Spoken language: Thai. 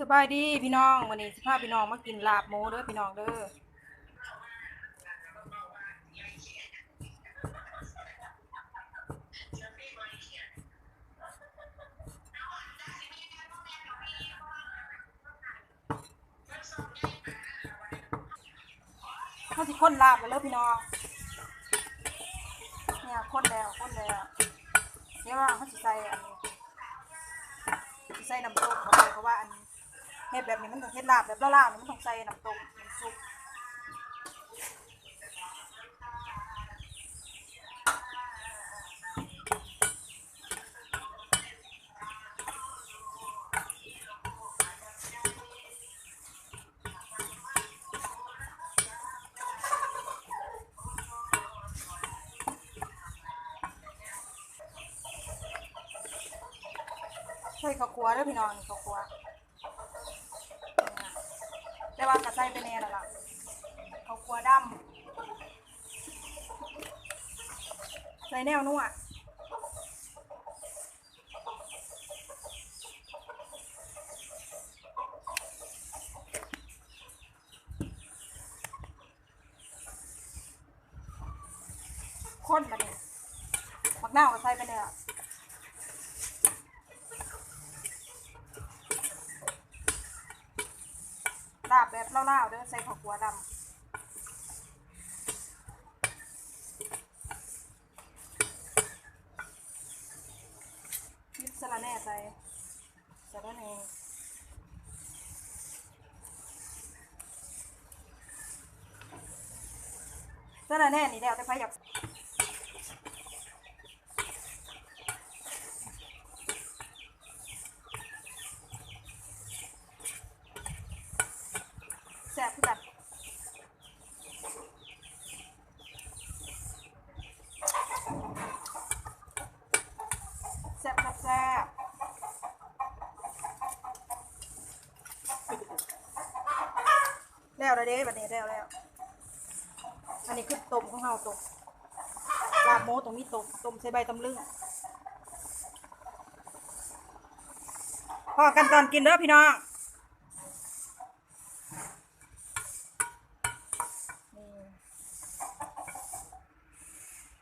สบายดีพี่น้องวันนี้สิพาพี่น้องมากินลาบหมูเด้อพี่น้องเด้อเขาสิค้นลาบไปแล้วพี่น้อง เนี่ยค้นแล้วค้นแล้วเดี๋ยว่าเขาสิใส่อันนี้สิใส่น้ำต้มเข้าไปเพราะว่าอันเฮ็ดแบบนี้มันต้องเฮ็ดลาบแบบลาบๆนี่มันต้องใส่น้ำต้มน้ำซุปใส่ข้าวคั่วด้อพี่น้องนี่ข้าวคั่ว แต่ว่ากระใส่ไปแน่แล้วล่ะเขาวคั่วดำใส่แนวนัวข้นมาเนี่ยผักหน้าวก็ใส่ไปเนี่ยาบแบบเล่าๆเด้อใส่ผักหัวดำยิบสละแน่ใส่ใส่ด้วยเองสละแน่นี่แล้วแต่ใครอยากแซ่บคือกันแซ่บครับแซ่บ แล้วเด้บัดนี้แล้วแล้ว อันนี้คือต้มของเฮาต้มลาบหมูตรงนี้ต้มต้มใส่ใบตำลึงพอกันตอนกินเด้อพี่น้อง